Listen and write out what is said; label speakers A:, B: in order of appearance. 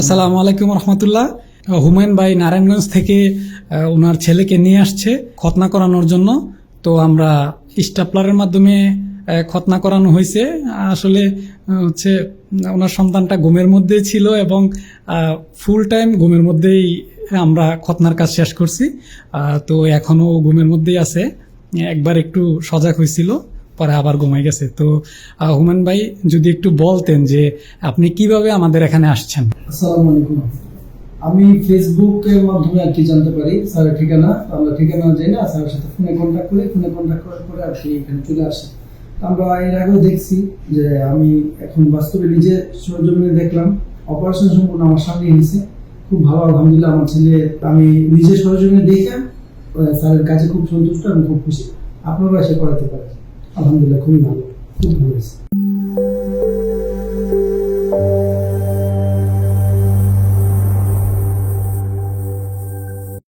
A: আসসালামু আলাইকুম রহমতুল্লাহ। হুমায়ুন ভাই নারায়ণগঞ্জ থেকে ওনার ছেলেকে নিয়ে আসছে খতনা করানোর জন্য। তো আমরা স্টাপলারের মাধ্যমে খতনা করানো হয়েছে। আসলে হচ্ছে ওনার সন্তানটা ঘুমের মধ্যে ছিল এবং ফুল টাইম ঘুমের মধ্যেই আমরা খতনার কাজ শেষ করছি। তো এখনও ঘুমের মধ্যেই আছে। একবার একটু সজাগ হয়েছিল। পরে আবার ঘুমাই গেছে। তো আহ, হুমায়ুন ভাই যদি একটু বলতেন যে আপনি কীভাবে আমাদের এখানে আসছেন?
B: আমি ফেসবুকের মাধ্যমে আর কি জানতে পারি স্যারের ঠিকানা। আমরা ঠিকানা যাই না স্যারের সাথে ফোনে কন্ট্যাক্ট করি। ফোনে কন্ট্যাক্ট করার পরে আর কি এখানে চলে আসি। আমরা এর আগেও দেখছি যে আমি এখন বাস্তবে নিজে সরজমিনে দেখলাম। অপারেশন সম্পূর্ণ আমার সামনে হয়েছে। খুব ভালো আলহামদুলিল্লাহ আমার ছেলে আমি নিজে সরজমিনে দেখে স্যারের কাছে খুব সন্তুষ্ট আমি খুব খুশি। আপনারা এসে করাতে পারেন। আলহামদুলিল্লাহ খুবই ভালো খুব ভালো হয়েছে